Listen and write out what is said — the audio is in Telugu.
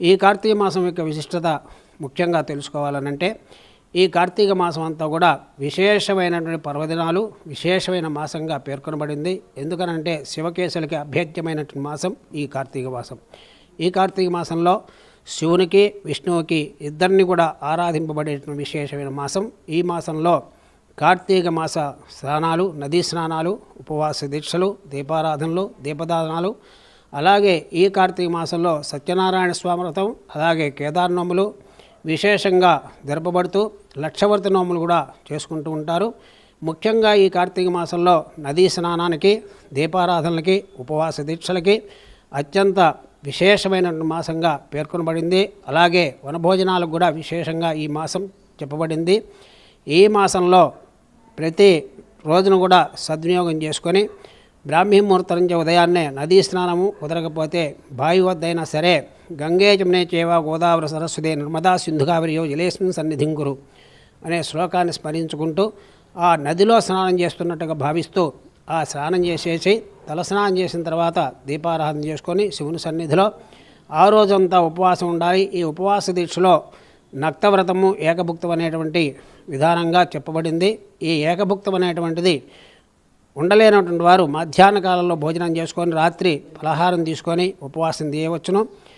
ఈ కార్తీక మాసం యొక్క విశిష్టత ముఖ్యంగా తెలుసుకోవాలనంటే ఈ కార్తీక మాసం అంతా కూడా విశేషమైనటువంటి పర్వదినాలు విశేషమైన మాసంగా పేర్కొనబడింది. ఎందుకనంటే శివకేశులకి అభేద్యమైనటువంటి మాసం ఈ కార్తీక మాసం. ఈ కార్తీక మాసంలో శివునికి విష్ణువుకి ఇద్దరిని కూడా ఆరాధింపబడేటువంటి విశేషమైన మాసం. ఈ మాసంలో కార్తీక మాస స్నానాలు నదీ స్నానాలు ఉపవాస దీక్షలు దీపారాధనలు దీపదానాలు అలాగే ఈ కార్తీక మాసంలో సత్యనారాయణ స్వామి వ్రతం అలాగే కేదార్నోములు విశేషంగా జరపబడుతూ లక్షవర్తి నోములు కూడా చేసుకుంటూ ఉంటారు. ముఖ్యంగా ఈ కార్తీక మాసంలో నదీ స్నానానికి దీపారాధనలకి ఉపవాస దీక్షలకి అత్యంత విశేషమైన మాసంగా పేర్కొనబడింది. అలాగే వనభోజనాలకు కూడా విశేషంగా ఈ మాసం చెప్పబడింది. ఈ మాసంలో ప్రతి రోజును కూడా సద్వినియోగం చేసుకొని బ్రాహ్మీ ముహూర్తం నుంచి ఉదయాన్నే నదీ స్నానము కుదరకపోతే బావి వద్దైనా సరే గంగే జమునే చేవ గోదావరి సరస్వతి నర్మదా సింధుగావరియో జలేస్మిన్ సన్నిధిం గురు అనే శ్లోకాన్ని స్మరించుకుంటూ ఆ నదిలో స్నానం చేస్తున్నట్టుగా భావిస్తూ ఆ స్నానం చేసేసి తలస్నానం చేసిన తర్వాత దీపారాధన చేసుకొని శివుని సన్నిధిలో ఆ రోజంతా ఉపవాసం ఉండాలి. ఈ ఉపవాస దీక్షలో నక్తవ్రతము ఏకభుక్తం అనేటువంటి విధానంగా చెప్పబడింది. ఈ ఏకభుక్తం అనేటువంటిది ఉండలేనటువంటి వారు మధ్యాహ్న కాలంలో భోజనం చేసుకొని రాత్రి ఫలహారం తీసుకొని ఉపవాసం తీయవచ్చును.